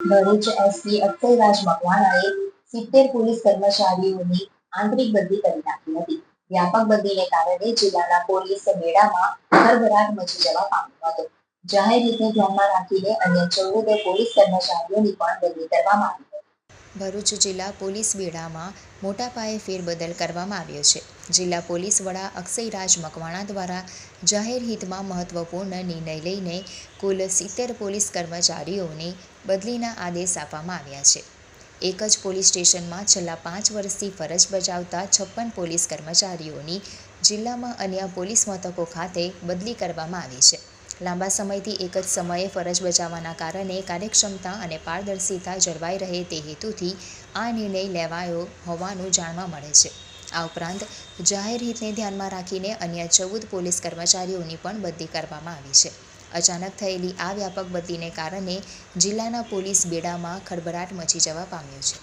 Bharuch SP Akshayraj મકવાણાએ સિત્તેર police કર્મચારીઓની આંતરિક બદલી કરી નાખી હતી. વ્યાપક બદલીને કારણે જિલ્લાના પોલીસ મેળામાં ભરભરાટ મચી જવા પામ્યો હતો. જાહેર રીતે ધ્યાનમાં રાખીને અન્ય ચૌદ પોલીસ કર્મચારીઓની પણ બદલી કરવામાં આવી હતી. ભરૂચ જિલ્લા પોલીસ બેડામાં મોટા પાયે ફેરબદલ કરવામાં આવ્યો છે. જિલ્લા પોલીસ વડા અક્ષયરાજ મકવાણા દ્વારા જાહેર હિતમાં મહત્વપૂર્ણ નિર્ણય લઈને કુલ સિત્તેર પોલીસ કર્મચારીઓને બદલીના આદેશ આપવામાં આવ્યા છે. એક જ પોલીસ સ્ટેશનમાં છેલ્લા પાંચ વર્ષથી ફરજ બજાવતા છપ્પન પોલીસ કર્મચારીઓની જિલ્લામાં અન્ય પોલીસ મથકો ખાતે બદલી કરવામાં આવી છે. લાંબા સમયથી એક જ સમયે ફરજ બજાવવાના કારણે કાર્યક્ષમતા અને પારદર્શિતા જળવાઈ રહે તે હેતુથી આ નિર્ણય લેવાયો હોવાનું જાણવા મળે છે. આ ઉપરાંત, જાહેર હિતને ધ્યાનમાં રાખીને અન્ય ચૌદ પોલીસ કર્મચારીઓની પણ બદલી કરવામાં આવી છે. અચાનક થયેલી આ વ્યાપક બદલીને કારણે જિલ્લાના પોલીસ બેડામાં ખળભળાટ મચી જવા પામ્યો છે.